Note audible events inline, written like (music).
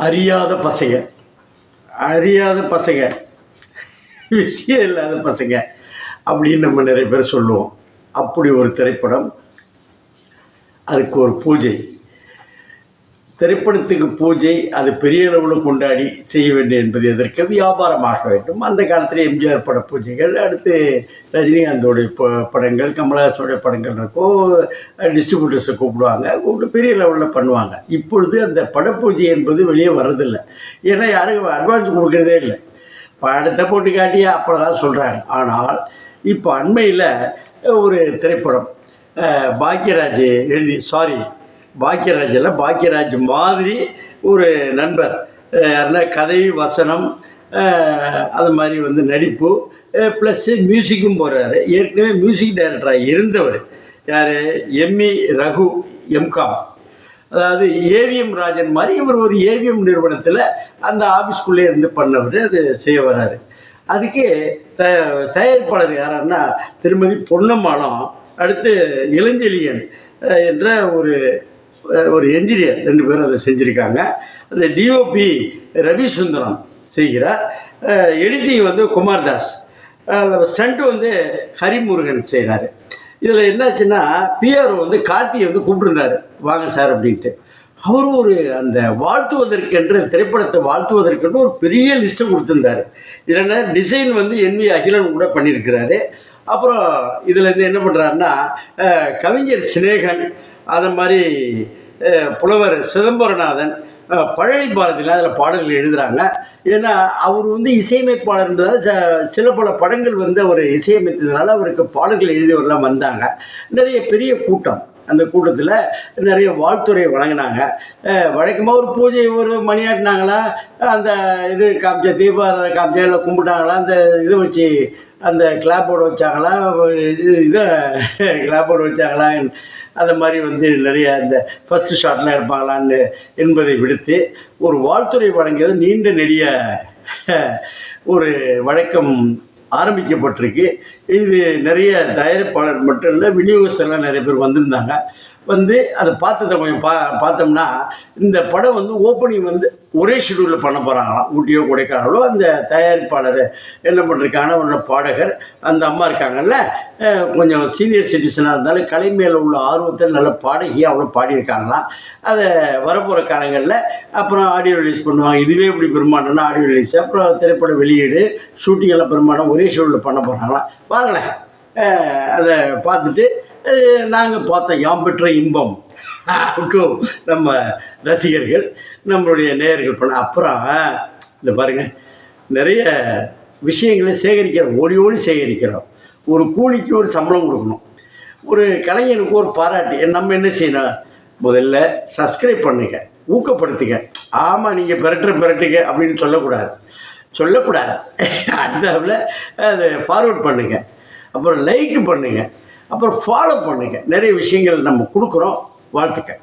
அறியாத பசங்க. அறியாத பசங்க. விஷயம் இல்லாத பசங்க அப்படின்னு நம்ம நிறைய பேர் சொல்லுவோம். அப்படி ஒரு திரைப்படம் அதுக்கு ஒரு பூஜை. திரைப்படத்துக்கு பூஜை அது பெரிய அளவில் கொண்டாடி செய்ய வேண்டும் என்பது எதற்கு? வியாபாரமாக வேண்டும். அந்த காலத்தில் எம்ஜிஆர் பட பூஜைகள் அடுத்து ரஜினிகாந்தோடைய ப படங்கள் கமலஹாசனுடைய படங்கள் இருக்கும் டிஸ்ட்ரிபியூட்டர்ஸை கூப்பிடுவாங்க கூப்பிட்டு பெரிய லெவலில் பண்ணுவாங்க. இப்பொழுது அந்த படப்பூஜை என்பது வெளியே வர்றதில்லை. ஏன்னா யாருக்கும் அட்வான்ஸ் கொடுக்குறதே இல்லை. படத்தை போட்டு காட்டி அப்புறம் தான் சொல்கிறாங்க ஆனால் இப்போ அண்மையில் ஒரு திரைப்படம் பாக்யராஜ் எழுதி சாரி பாக்கியராஜ் இல்லை பாக்கியராஜ் மாதிரி ஒரு நண்பர். யாருன்னா கதை வசனம் அது மாதிரி வந்து நடிப்பு ப்ளஸ்ஸு மியூசிக்கும் போகிறாரு ஏற்கனவே மியூசிக் டைரக்டராக இருந்தவர் யார்? M E Raghu M Com அதாவது ஏவிஎம் ராஜன் மாதிரி இவர் ஒரு ஏவிஎம் நிறுவனத்தில் அந்த ஆஃபீஸ்க்குள்ளே இருந்து பண்ணவர் அது செய்ய வர்றாரு அதுக்கு த தயாரிப்பாளர் யாருன்னா திருமதி பொன்னம்மாளம் அடுத்து இளஞ்செழியன் என்ற ஒரு ஒரு என்ஜினியர் ரெண்டு பேரும் அதை செஞ்சுருக்காங்க. அந்த டிஓபி ரவிசுந்தரம் செய்கிறார் எடிட்டிங் வந்து குமார்தாஸ். ஸ்டண்ட் வந்து ஹரிமுருகன் செய்கிறார் இதில் என்னாச்சுன்னா பிஆர்ஓ வந்து கார்த்திகை வந்து கூப்பிட்டுருந்தார். வாங்க சார் அப்படின்ட்டு. அவரும் ஒரு அந்த வாழ்த்துவதற்கென்று திரைப்படத்தை வாழ்த்துவதற்கென்று ஒரு பெரிய லிஸ்ட்டை கொடுத்துருந்தாரு. இல்லைன்னா டிசைன் வந்து என்வி அகிலன் கூட பண்ணியிருக்கிறாரு. அப்புறம் இதில் இருந்து என்ன பண்ணுறாருன்னா கவிஞர் சினேகன் அதை மாதிரி புலவர் சிதம்பரநாதன் பழனி பாரதியில் அதில் பாடல்கள் எழுதுகிறாங்க ஏன்னா அவர் வந்து இசையமைப்பாளர்ன்றதால ச- சில பல படங்கள் வந்து அவர் இசையமைத்ததுனால அவருக்கு பாடல்கள் எழுதியவரெல்லாம் வந்தாங்க. நிறைய பெரிய கூட்டம். அந்த கூட்டத்தில் நிறைய வாழ்த்துறையை வழங்கினாங்க. வழக்கமாக ஒரு பூஜை ஒரு மணியாட்டினாங்களா அந்த இது காமிச்ச தீபாராதனை காமிச்சா இல்லை கும்பிட்டாங்களா அந்த இதை வச்சு அந்த கிளாப்போடு வச்சாங்களா? இது இதை கிளாப்போடு வச்சாங்களா? அந்த மாதிரி வந்து நிறைய இந்த ஃபஸ்ட்டு ஷாட்லாம் எடுப்பாங்களான்னு என்பதை விடுத்து ஒரு வாழ்த்துறை வழங்கியது நீண்ட நெடிய ஒரு வழக்கம் ஆரம்பிக்கப்பட்டிருக்கு. இது நிறைய தயாரிப்பாளர் மட்டும் இல்லை விநியோகஸ்தர்லாம் நிறைய பேர் வந்திருந்தாங்க. வந்து அதை பார்த்ததை கொஞ்சம் பா பார்த்தோம்னா இந்த படம் வந்து ஓப்பனிங் வந்து ஒரே ஷெடியூலில் பண்ண போகிறாங்களாம் ஊட்டியோ கொடைக்கானலோ அந்த தயாரிப்பாளர் என்ன பண்ணிருக்காங்கன்னா ஒன்று பாடகர் அந்த அம்மா இருக்காங்கல்ல கொஞ்சம் சீனியர் சிட்டிசனாக இருந்தாலும் கலை மேலே உள்ள ஆர்வத்தை நல்ல பாடகி அவ்வளோ பாடியிருக்காங்களாம். அதை வரப்போகிற காலங்களில் அப்புறம் ஆடியோ ரிலீஸ் பண்ணுவாங்க. இதுவே இப்படி பெருமானம்னா ஆடியோ ரிலீஸ் அப்புறம் திரைப்பட வெளியீடு ஷூட்டிங் எல்லாம் பெருமாண்டம் ஒரே ஷெடியூலில் பண்ண போகிறாங்களாம் வாங்களேன் அதை பார்த்துட்டு நாங்கள் பார்த்தோம் யாம் பெற்ற இன்பம். க்கும் (laughs) நம்ம ரசிகர்கள் நம்மளுடைய நேயர்கள் பண்ண அப்புறம் இந்த பாருங்கள் நிறைய விஷயங்களை சேகரிக்கிறோம் ஓடி ஓடி சேகரிக்கிறோம். ஒரு கூலிக்கு ஒரு சம்பளம் கொடுக்கணும். ஒரு கலைஞனுக்கு ஒரு பாராட்டு. நம்ம என்ன செய்யணும்? முதல்ல சப்ஸ்கிரைப் பண்ணுங்க. ஊக்கப்படுத்துங்க. ஆமாம் நீங்கள் பெரட்டுற பெரட்டுங்க அப்படின்னு சொல்லக்கூடாது. சொல்லக்கூடாது. அந்த அதை ஃபார்வர்ட் பண்ணுங்கள் அப்புறம் லைக் பண்ணுங்கள் அப்புறம் ஃபாலோ பண்ணுங்க. நிறைய விஷயங்கள் நம்ம கொடுக்குறோம். வாழ்த்துக்கள்.